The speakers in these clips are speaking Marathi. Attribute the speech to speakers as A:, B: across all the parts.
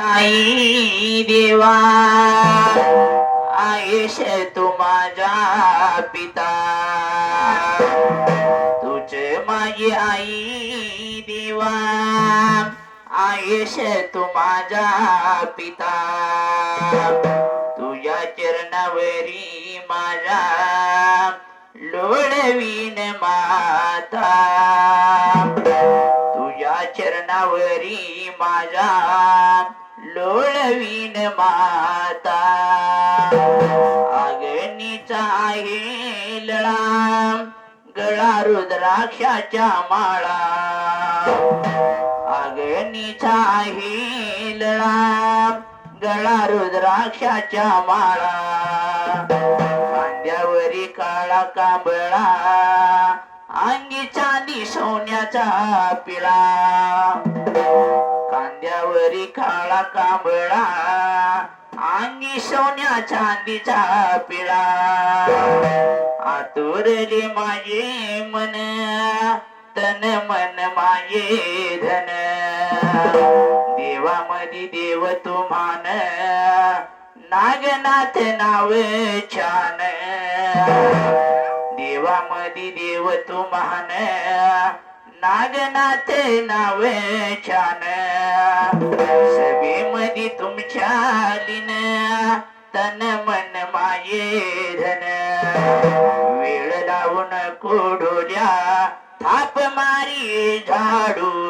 A: आई देवा. आयुष तू माझा पिता. तुझे माझी आई देवा. आयुष तू माझा पिता. तुझ्या चरणावरी माझा लोळवीन माता. लोळवीन माता अग्नीचा आहे लळा गळा रुद्राक्षाच्या माळा. अग्नीचा आहे लळा गळा रुद्राक्षाच्या माळा. खांद्यावरी काळा कांबळा अंगी चांदी सोन्याचा पिळा. कांद्यावरी काळा कांबळा अंगी सोन्या चांदीचा पिळा. आतुरली माये मन तन मन माये धन. देवामधी देव तू मान नागनाथ नाव छान. देवामधी देव तू मान नागनाथ नावे छान. सभेमध्ये तुमच्या लिन तन मन माये धन. वेळ लावून कोडोल्या थाप मारी झाडू.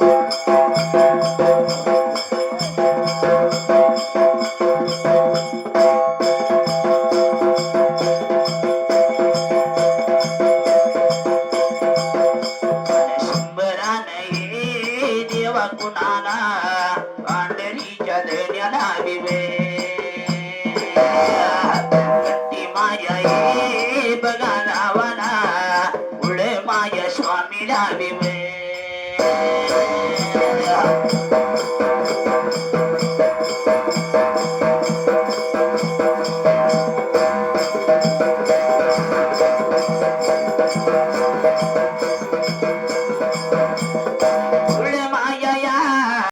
A: தேவையான அறிவு